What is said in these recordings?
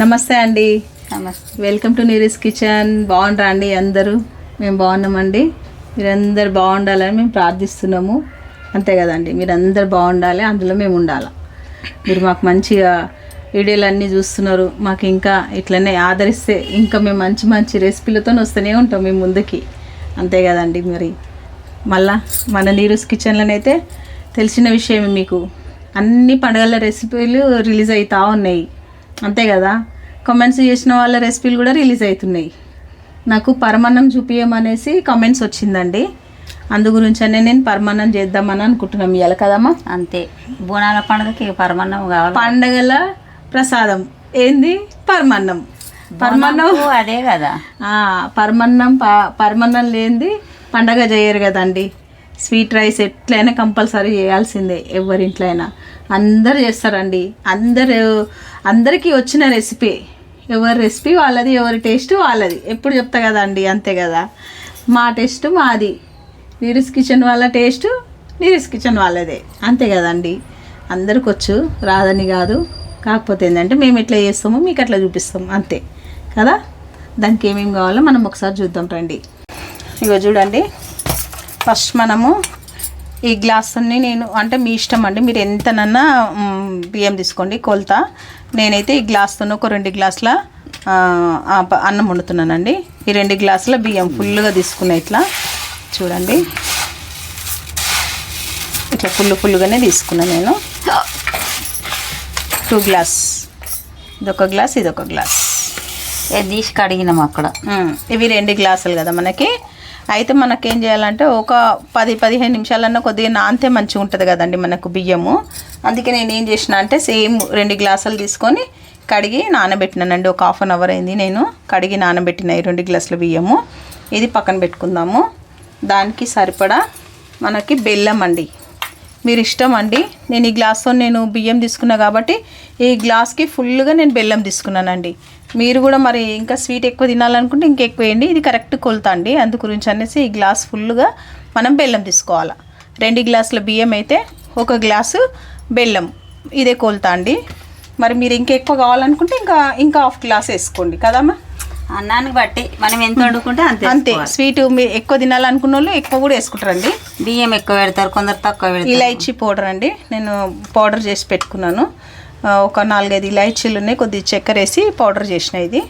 నమస్తే అండి. నమస్తే. వెల్కమ్ టు నీరిస్ కిచెన్ బాగుంటారా అండి అందరూ? మేము బాగున్నామండి. మీరందరు బాగుండాలని మేము ప్రార్థిస్తున్నాము. అంతే కదండి మీరందరు బాగుండాలి అందులో మేము ఉండాలి? మీరు మాకు మంచిగా వీడియోలు అన్నీ చూస్తున్నారు. మాకు ఇంకా ఇట్లనే ఆదరిస్తే ఇంకా మేము మంచి మంచి రెసిపీలతో వస్తూనే ఉంటాం మేము ముందుకి. అంతే కదండి మరి. మళ్ళా మన నీరూస్ కిచెన్లోనైతే తెలిసిన విషయమే మీకు. అన్ని పండుగల రెసిపీలు రిలీజ్ అవుతూ ఉన్నాయి. అంతే కదా? కామెంట్స్ చేసిన వాళ్ళ రెసిపీలు కూడా రిలీజ్ అవుతున్నాయి. నాకు పరమాన్నం చూపించమనేసి కామెంట్స్ వచ్చిందండి. అందు గురించనే నేను పరమాన్నం చేద్దామని అనుకుంటున్నాం ఇవాళ కదమ్మా? అంతే. బోనాల పండుగకి పరమన్నం కావాలి? పండగల ప్రసాదం. ఏంది? పరమాన్నం. పరమాన్నం అదే కదా. పరమన్నం పరమన్నం లేనిది పండగ చేయరు కదండి. స్వీట్ రైస్ ఎట్లయినా కంపల్సరీ చేయాల్సిందే ఎవరింట్లో అయినా అందరు చేస్తారండి. అందరు అందరికీ వచ్చిన రెసిపీ. ఎవరి రెసిపీ వాళ్ళది ఎవరి టేస్ట్ వాళ్ళది. ఎప్పుడు చెప్తా అండి అంతే కదా. మా టేస్ట్ మాది. నీరిస్ కిచెన్ వాళ్ళ టేస్ట్ నీరిస్ కిచెన్ వాళ్ళదే. అంతే కదండి. అందరికి వచ్చు రాదని కాదు. కాకపోతే ఏంటంటే మేము ఎట్లా చేస్తామో మీకు అట్లా చూపిస్తాం. అంతే కదా? దానికి ఏమేమి కావాలో మనం ఒకసారి చూద్దాం రండి. ఇగో చూడండి. ఫస్ట్ మనము ఈ గ్లాసుని నేను అంటే మీ ఇష్టం అండి. మీరు ఎంతనన్నా బియ్యం తీసుకోండి కొలత. నేనైతే ఈ గ్లాస్తో ఒక రెండు గ్లాసుల అన్నం వండుతున్నానండి. ఈ రెండు గ్లాసుల బియ్యం ఫుల్గా తీసుకున్నా ఇట్లా. చూడండి. ఇట్లా ఫుల్ ఫుల్గానే తీసుకున్నా నేను. Two glass. ఇదొక గ్లాస్ ఇదొక గ్లాస్. తీసి కడిగినాం అక్కడ. ఇవి రెండు గ్లాసులు కదా మనకి. అయితే మనకేం చేయాలంటే ఒక పది పదిహేను నిమిషాలన్నా కొద్దిగా నానితే మంచిగా ఉంటుంది కదండి మనకు బియ్యము. అందుకే నేను ఏం చేసిన అంటే సేమ్ రెండు గ్లాసులు తీసుకొని కడిగి నానబెట్టినానండి. ఒక హాఫ్ అన్ అవర్ అయింది నేను కడిగి నానబెట్టిన ఈ రెండు గ్లాసుల బియ్యము. ఇది పక్కన పెట్టుకుందాము. దానికి సరిపడా మనకి బెల్లం అండి. మీరు ఇష్టం అండి. నేను ఈ గ్లాస్తో నేను బియ్యం తీసుకున్నా కాబట్టి ఈ గ్లాస్కి ఫుల్గా నేను బెల్లం తీసుకున్నానండి. మీరు కూడా మరి ఇంకా స్వీట్ ఎక్కువ తినాలనుకుంటే ఇంకా ఎక్కువ వేయండి. ఇది కరెక్ట్ కొలత అండి. అందు గురించి అనేసి ఈ గ్లాస్ ఫుల్గా మనం బెల్లం తీసుకోవాలి. రెండు గ్లాసుల బియ్యం అయితే ఒక గ్లాసు బెల్లం. ఇదే కొలత అండి. మరి మీరు ఇంకా ఎక్కువ కావాలనుకుంటే ఇంకా ఇంకా హాఫ్ గ్లాస్ వేసుకోండి. కదమ్మా? అన్నానికి బట్టి మనం ఎంత వండుకుంటే అంతే అంతే. స్వీట్ మీరు ఎక్కువ తినాలనుకున్న వాళ్ళు ఎక్కువ కూడా వేసుకుంటారండి. బియ్యం ఎక్కువ పెడతారు కొందరు తక్కువ పెడతారు. ఇలాచీ పౌడర్ అండి. నేను పౌడర్ చేసి పెట్టుకున్నాను. ఒక నాలుగైదు ఇలాచీలు ఉన్నాయి కొద్దిగా చక్కెర వేసి పౌడర్ చేసిన ఇది.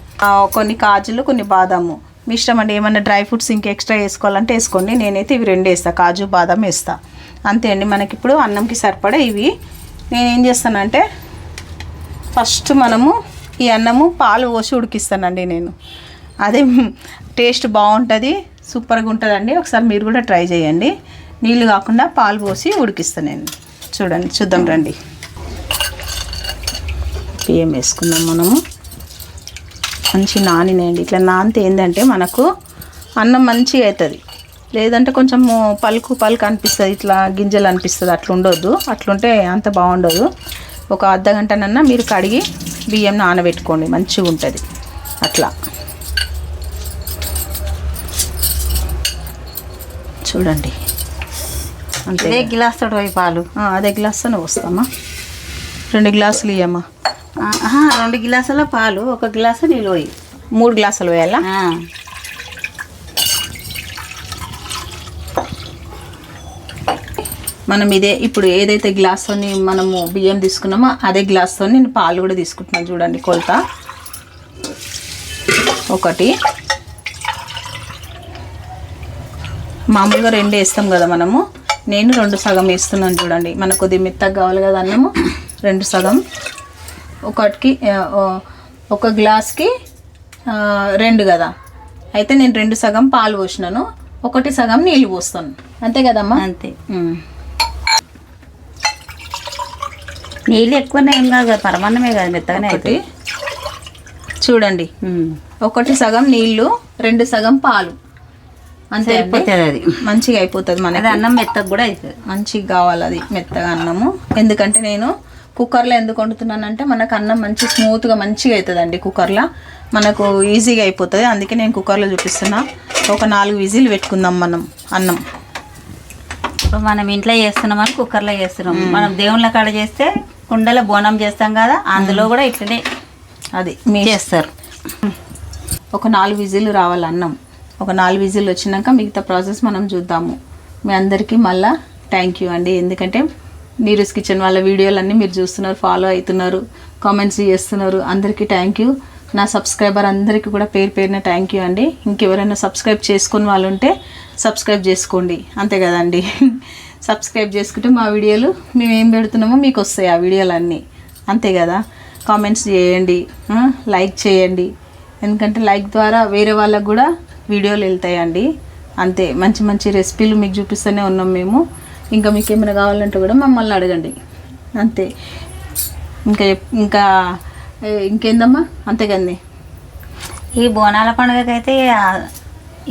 కొన్ని కాజులు కొన్ని బాదాము. మీ ఇష్టం అండి ఏమైనా డ్రై ఫ్రూట్స్ ఇంకా ఎక్స్ట్రా వేసుకోవాలంటే వేసుకోండి. నేనైతే ఇవి రెండు వేస్తాను కాజు బాదం వేస్తా. అంతే అండి మనకి ఇప్పుడు అన్నంకి సరిపడా ఇవి. నేను ఏం చేస్తానంటే ఫస్ట్ మనము ఈ అన్నము పాలు పోసి ఉడికిస్తానండి నేను. అదే టేస్ట్ బాగుంటుంది సూపర్గా ఉంటుందండి. ఒకసారి మీరు కూడా ట్రై చేయండి. నీళ్ళు కాకుండా పాలు పోసి ఉడికిస్తాను నేను. చూడండి చూద్దాం రండి. బియ్యం వేసుకుందాం మనము. మంచి నానినాయండి. ఇట్లా నానితే ఏంటంటే మనకు అన్నం మంచిగా అవుతుంది. లేదంటే కొంచెం పలుకు పలుకు అనిపిస్తుంది. ఇట్లా గింజలు అనిపిస్తుంది. అట్లా ఉండొద్దు. అట్లుంటే అంత బాగుండదు. ఒక అర్ధ గంటనన్నా మీరు కడిగి బియ్యం నానబెట్టుకోండి. మంచిగా ఉంటుంది. అట్లా. చూడండి. అంతే. గిలాస్ పాలు. అదే గ్లాస్తోనే వస్తామా రెండు గ్లాసులు ఇయ్యమ్మా. రెండు గిలాసుల పాలు ఒక గ్లాసు నీళ్ళు పోయి మూడు గ్లాసులు వేయాలా? మనం ఇదే ఇప్పుడు ఏదైతే గ్లాస్తో మనము బియ్యం తీసుకున్నామో అదే గ్లాస్తో నేను పాలు కూడా తీసుకుంటున్నాను చూడండి కొలత. ఒకటి. మామూలుగా రెండు వేస్తాం కదా మనము. నేను రెండు సగం వేస్తున్నాను చూడండి. మనకు కొద్దిగా మెత్తగా కావాలి కదా అన్నము. రెండు సగం. ఒకటికి ఒక గ్లాస్కి రెండు కదా. అయితే నేను రెండు సగం పాలు పోసినాను ఒకటి సగం నీళ్ళు పోస్తాను. అంతే కదమ్మా? అంతే. నీళ్ళు ఎక్కువనే ఏం కాదు కదా పరమాన్నమే కదా మెత్తగానే అవుతుంది చూడండి. ఒకటి సగం నీళ్ళు రెండు సగం పాలు. అంతే అండి. సరిపోతుంది అది. మంచిగా అయిపోతుంది మనకి. అన్నం మెత్తగా కూడా అవుతుంది మంచిగా కావాలి అది మెత్తగా అన్నము. ఎందుకంటే నేను కుక్కర్లో ఎందుకు వండుతున్నానంటే మనకు అన్నం మంచి స్మూత్గా మంచిగా అవుతుందండి కుక్కర్లో. మనకు ఈజీగా అయిపోతుంది. అందుకే నేను కుక్కర్లో చూపిస్తున్నా. ఒక నాలుగు విజిల్ పెట్టుకుందాం మనం అన్నం. ఇప్పుడు మనం ఇంట్లో చేస్తున్నామని కుక్కర్లో చేస్తున్నాం. మనం దేవుళ్ళ కాడ చేస్తే కుండలో బోనం చేస్తాం కదా అందులో కూడా ఇట్లనే అది మీ చేస్తారు. ఒక నాలుగు విజిల్ రావాలి అన్నం. ఒక నాలుగు విజిల్ వచ్చినాక మిగతా ప్రాసెస్ మనం చూద్దాము. మీ అందరికీ మళ్ళా థ్యాంక్ యూ అండి. ఎందుకంటే నీరస్ కిచెన్ వాళ్ళ వీడియోలన్నీ మీరు చూస్తున్నారు ఫాలో అవుతున్నారు కామెంట్స్ చేస్తున్నారు. అందరికీ థ్యాంక్ యూ నా సబ్స్క్రైబర్ అందరికీ కూడా పేరు పేరున థ్యాంక్ యూ అండి. ఇంకెవరైనా సబ్స్క్రైబ్ చేసుకుని వాళ్ళు ఉంటే సబ్స్క్రైబ్ చేసుకోండి. అంతే కదండి. సబ్స్క్రైబ్ చేసుకుంటే మా వీడియోలు మేము ఏం పెడుతున్నామో మీకు వస్తాయి ఆ వీడియోలన్నీ. అంతే కదా. కామెంట్స్ చేయండి. లైక్ చేయండి. ఎందుకంటే లైక్ ద్వారా వేరే వాళ్ళకు కూడా వీడియోలు వెళ్తాయండి. అంతే. మంచి మంచి రెసిపీలు మీకు చూపిస్తూనే ఉన్నాం మేము. ఇంకా మీకు ఏమైనా కావాలంటే కూడా మమ్మల్ని అడగండి. అంతే. ఇంకా ఇంకా ఇంకేందమ్మా? అంతే కదండి ఈ బోనాల పండుగకైతే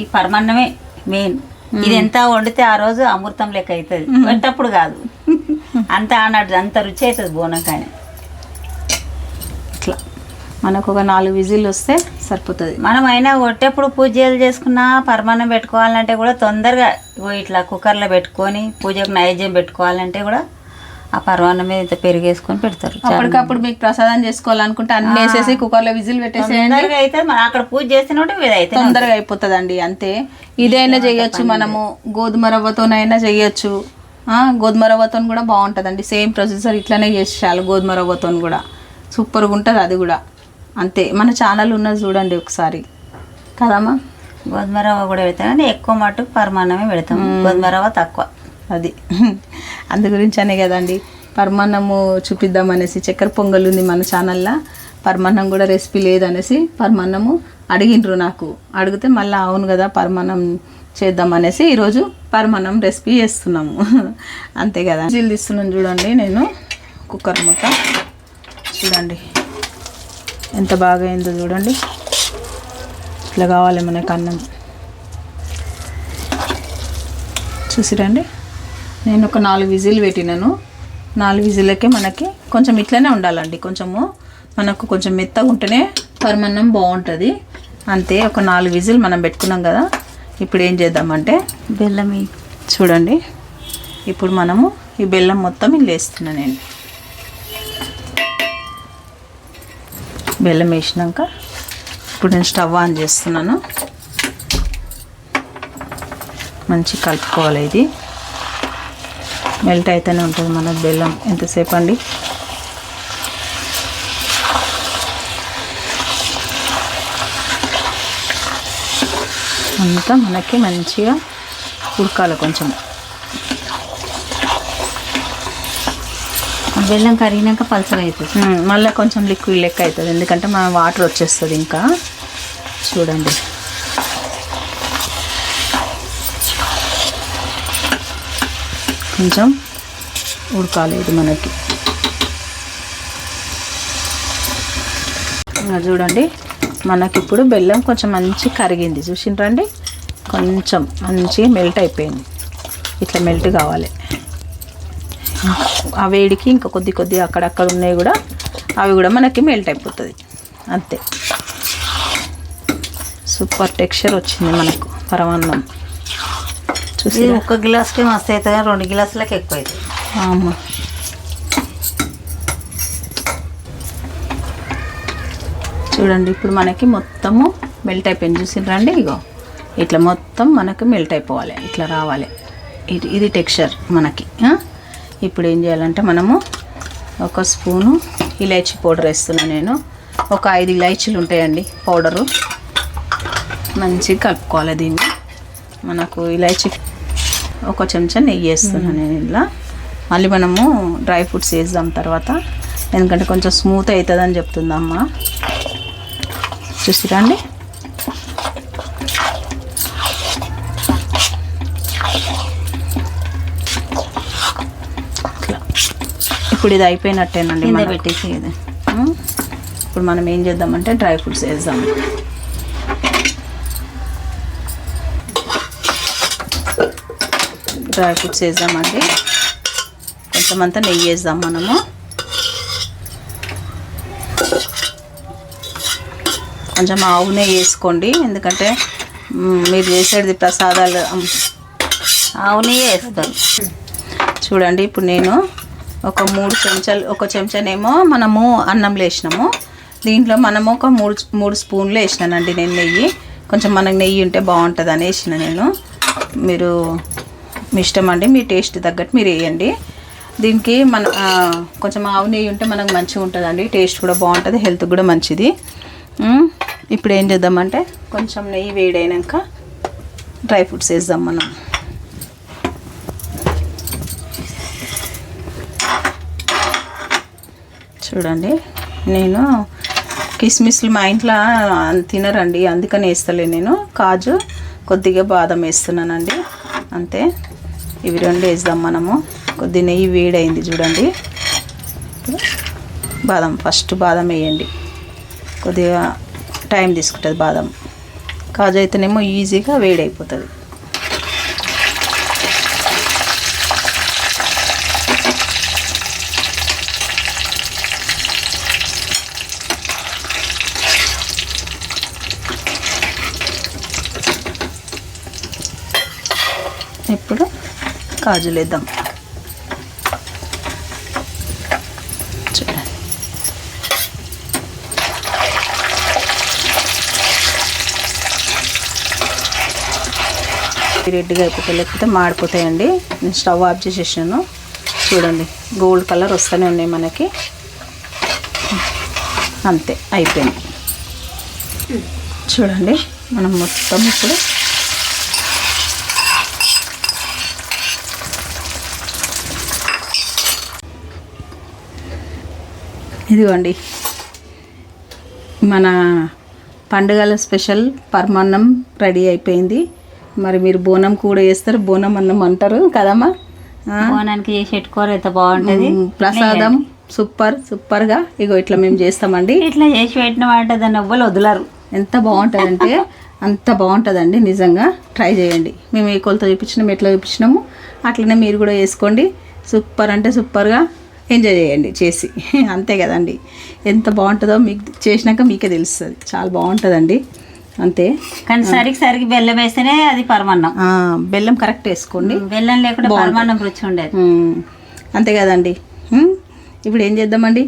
ఈ పరమాన్నమే మెయిన్. ఇది ఎంత వండితే ఆ రోజు అమృతం లెక్క అవుతుంది పెట్టప్పుడు కాదు. అంత అన్నట్టు అంత రుచి అవుతుంది బోనం కానీ ఇట్లా. మనకు ఒక నాలుగు విజిల్ వస్తే సరిపోతుంది. మనం అయినా కొట్టేప్పుడు పూజలు చేసుకున్నా పరమాన్నం పెట్టుకోవాలంటే కూడా తొందరగా ఇట్లా కుక్కర్లో పెట్టుకొని పూజకు నైవేద్యం పెట్టుకోవాలంటే కూడా ఆ పరమాన్నం మీద ఇంత పెరిగేసుకొని పెడతారు. అప్పటికప్పుడు మీకు ప్రసాదం చేసుకోవాలనుకుంటే అన్ని వేసేసి కుక్కర్లో విజిల్ పెట్టేసేయండి. తొందరగా అయితే మనం అక్కడ పూజ చేస్తున్నట్టు ఇది అయితే తొందరగా అయిపోతుందండి అంతే. ఇదైనా చేయొచ్చు మనము. గోధుమ రవ్వతోనైనా చేయొచ్చు. ఆ, గోధుమ రవ్వతో కూడా బాగుంటుందండి. సేమ్ ప్రొసెసర్ ఇట్లానే చేసేయాలి గోధుమ రవ్వతో కూడా. సూపర్గా ఉంటుంది అది కూడా. అంతే. మన ఛానల్ ఉన్నది చూడండి ఒకసారి. కదమ్మా? గోధుమ రవ్వ కూడా పెడతాం. కానీ ఎక్కువ మటుకు పరమాన్నమే పెడతాం. గోధుమ రవ్వ తక్కువ. అది. అందు గురించి అనే కదండి. పరమాన్నము చూపిద్దామనేసి చక్కెర పొంగల్ ఉంది మన ఛానల్లో పరమాన్నం కూడా రెసిపీ లేదనేసి పరమాన్నము అడిగిండ్రు నాకు. అడిగితే మళ్ళీ అవును కదా పరమాన్నం చేద్దామనేసి ఈరోజు పరమాన్నం రెసిపీ చేస్తున్నాము. అంతే కదా. జీలు తీస్తున్నాను చూడండి నేను. కుక్కర్ మూత చూడండి. ఎంత బాగా అయిందో చూడండి. ఇట్లా కావాలి మనకు అన్నం. చూసిరండి? నేను ఒక నాలుగు విజిల్ పెట్టినాను. నాలుగు విజిల్లకే మనకి కొంచెం ఇట్లనే ఉండాలండి. కొంచెము మనకు కొంచెం మెత్తగా ఉంటేనే పరమన్నం బాగుంటుంది. అంతే ఒక నాలుగు విజిల్ మనం పెట్టుకున్నాం కదా. ఇప్పుడు ఏం చేద్దామంటే బెల్లం. చూడండి. ఇప్పుడు మనము ఈ బెల్లం మొత్తం ఇలా వేస్తున్నాను నేను. బెల్లం వేసినాక ఇప్పుడు నేను స్టవ్ ఆన్ చేస్తున్నాను. మంచి కలుపుకోవాలి ఇది. మెల్ట్ అయితేనే ఉంటుంది మన బెల్లం. ఎంతసేపు అండి? అంతా మనకి మంచిగా ఉడకాలి కొంచెం. బెల్లం కరిగినాక పలసగా అవుతుంది మళ్ళీ కొంచెం లిక్విడ్ లెక్క అవుతుంది ఎందుకంటే మన వాటర్ వచ్చేస్తుంది ఇంకా. చూడండి. కొంచెం ఉడకాలేదు మనకి. చూడండి. మనకి ఇప్పుడు బెల్లం కొంచెం మంచి కరిగింది. చూసిండ్రండి కొంచెం మంచిగా మెల్ట్ అయిపోయింది. ఇట్లా మెల్ట్ కావాలి. ఆ వేడికి ఇంకా కొద్ది కొద్ది అక్కడక్కడ ఉన్నాయి కూడా అవి కూడా మనకి మెల్ట్ అయిపోతుంది. అంతే. సూపర్ టెక్స్చర్ వచ్చింది మనకు పరమాన్నం. చూసి ఒక్క గ్లాస్కి మస్తు అవుతుంది రెండు గ్లాసులకు ఎక్కువ అవుతుంది అమ్మ చూడండి ఇప్పుడు మనకి మొత్తము మెల్ట్ అయిపోయింది. చూసిండ్రండి ఇగో ఇట్లా మొత్తం మనకు మెల్ట్ అయిపోవాలి ఇట్లా రావాలి. ఇది ఇది టెక్స్చర్ మనకి? ఇప్పుడు ఏం చేయాలంటే మనము ఒక స్పూను ఇలైచీ పౌడర్ వేస్తున్నా నేను. ఒక ఐదు ఇలైచీలు ఉంటాయండి పౌడరు. మంచిగా కలుపుకోవాలి దీన్ని. మనకు ఇలైచీ ఒక చెంచా నెయ్యి వేస్తున్నాను నేను ఇలా మళ్ళీ మనము డ్రై ఫ్రూట్స్ వేద్దాం తర్వాత. ఎందుకంటే కొంచెం స్మూత్ అవుతుందని చెప్తుంది అమ్మ చూసిరండి? ఇప్పుడు ఇది అయిపోయినట్టేనండి కింద. పెట్టేసి ఇది. ఇప్పుడు మనం ఏం చేద్దామంటే డ్రై ఫ్రూట్స్ వేద్దాం. డ్రై ఫ్రూట్స్ వేద్దామండి. కొంచెం అంతా నెయ్యి వేద్దాం మనము. కొంచెం ఆవు నెయ్యి వేసుకోండి. ఎందుకంటే మీరు చేసేది ప్రసాదాలు ఆవు నెయ్యి వేస్తారు. చూడండి ఇప్పుడు నేను ఒక మూడు చెంచాలు ఒక చెంచానేమో మనము అన్నం వేసినాము దీంట్లో మనము ఒక మూడు మూడు స్పూన్లు వేసినానండి నేను నెయ్యి. కొంచెం మనకు నెయ్యి ఉంటే బాగుంటుంది అని వేసిన నేను. మీరు మీ ఇష్టం అండి మీ టేస్ట్ తగ్గట్టు మీరు వేయండి. దీనికి మన కొంచెం ఆవు నెయ్యి ఉంటే మనకు మంచిగా ఉంటుందండి టేస్ట్ కూడా బాగుంటుంది హెల్త్ కూడా మంచిది. ఇప్పుడు ఏం చేద్దామంటే కొంచెం నెయ్యి వేడైనాక డ్రై ఫ్రూట్స్ వేద్దాం మనం. చూడండి. నేను కిస్మిస్లు మా ఇంట్లో తినరండి అందుకని వేస్తలే నేను. కాజు కొద్దిగా బాదం వేస్తున్నానండి. అంతే. ఇవి రెండు వేద్దాం మనము. కొద్ది నెయ్యి వేడైంది చూడండి. బాదం ఫస్ట్ బాదం వేయండి. కొద్దిగా టైం తీసుకుంటుంది బాదం. కాజు అయితేనేమో ఈజీగా వేడైపోతుంది ఇప్పుడు కాజులు వేద్దాం చూడండి రెడ్గా అయిపోతాయి లేకపోతే మాడిపోతాయండి. నేను స్టవ్ ఆఫ్ చేసేసాను. చూడండి గోల్డ్ కలర్ వస్తూనే ఉన్నాయి మనకి. అంతే అయిపోయింది. చూడండి మనం మొత్తం ఇప్పుడు ఇదిగోండి. మన పండుగల స్పెషల్ పరమాన్నం రెడీ అయిపోయింది. మరి మీరు బోనం కూడా వేస్తారు బోనం అన్నం అంటారు కదమ్మా? బోనానికి చేసి పెట్టుకోరు ఎంత బాగుంటది. ప్రసాదం సూపర్ సూపర్గా. ఇగో ఇట్లా మేము చేస్తామండి. ఇట్లా చేసి పెట్టిన మాట దాన్ని ఎవ్వరు వదలరు. ఎంత బాగుంటుందంటే అంత బాగుంటుందండి నిజంగా. ట్రై చేయండి. మేము ఏ కొలత చూపించినాం ఎట్లా చూపించినాము అట్లనే మీరు కూడా వేసుకోండి. సూపర్ అంటే సూపర్గా. ఎంజాయ్ చేయండి చేసి. అంతే కదండి. ఎంత బాగుంటుందో మీకు చేసినాక మీకే తెలుస్తుంది. చాలా బాగుంటుందండి. అంతే. కానీ సరికి సరికి బెల్లం వేస్తేనే అది పరమాన్నం. బెల్లం కరెక్ట్ వేసుకోండి. బెల్లం లేకుండా పరమాన్నం రుచి ఉండేది. అంతే కదండి? ఇప్పుడు ఏం చేద్దామండి?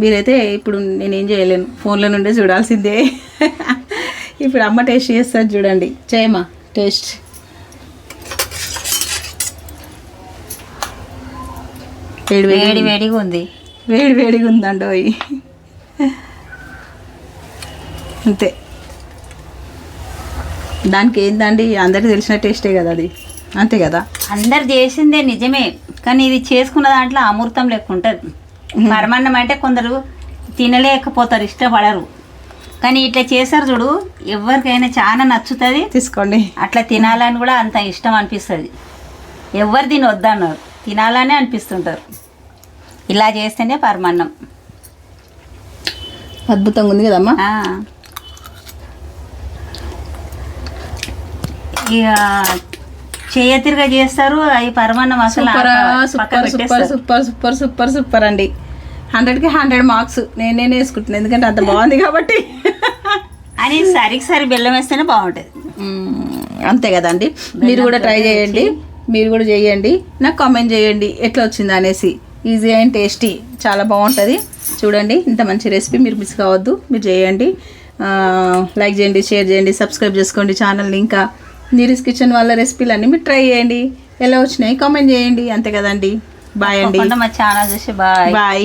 మీరైతే ఇప్పుడు నేను ఏం చేయలేను. ఫోన్లో నుండే చూడాల్సిందే. ఇప్పుడు అమ్మ టేస్ట్ చేస్తారు చూడండి. చేయమ్మా టేస్ట్. వేడి వేడి వేడి వేడిగా ఉంది. వేడి వేడిగా ఉందండి అవి అంతే. దానికి ఏందండి? అందరికీ తెలిసిన టేస్టే కదా అది. అంతే కదా? అందరు చేసిందే నిజమే. కానీ ఇది చేసుకున్న దాంట్లో అమృతం లెక్క ఉంటుంది. పరమాన్నం అంటే కొందరు తినలేకపోతారు ఇష్టపడరు. కానీ ఇట్లా చేశారు చూడు ఎవరికైనా చాలా నచ్చుతుంది. తీసుకోండి. అట్లా తినాలని కూడా అంత ఇష్టం అనిపిస్తుంది. ఎవరు దీని వద్దన్నారు? తినాలనే అనిపిస్తుంటారు. ఇలా చేస్తేనే పరమాన్నం. అద్భుతంగా ఉంది కదమ్మా. ఇక చేయతిరిగా చేస్తారు అవి పరమాన్నం అసలు super super super. Super super super super అండి. హండ్రెడ్కి హండ్రెడ్ మార్క్స్. నేను నేను వేసుకుంటున్నాను ఎందుకంటే అంత బాగుంది కాబట్టి. అని సరికి సరి బెల్లం వేస్తేనే బాగుంటుంది. అంతే కదండి. మీరు కూడా ట్రై చేయండి. మీరు కూడా చేయండి. నాకు కామెంట్ చేయండి. ఎట్లా వచ్చింది అనేసి. ఈజీ అండ్ టేస్టీ చాలా బాగుంటుంది. చూడండి ఇంత మంచి రెసిపీ మీరు మిస్ కావద్దు. మీరు చేయండి. లైక్ చేయండి షేర్ చేయండి సబ్స్క్రైబ్ చేసుకోండి ఛానల్ని ఇంకా నీరిస్ కిచెన్ వాళ్ళ రెసిపీలు అన్నీ మీరు ట్రై చేయండి. ఎలా వచ్చినాయి? కామెంట్ చేయండి. అంతే కదండి. బాయ్ అండి. మా ఛానల్ చూసి బాయ్ బాయ్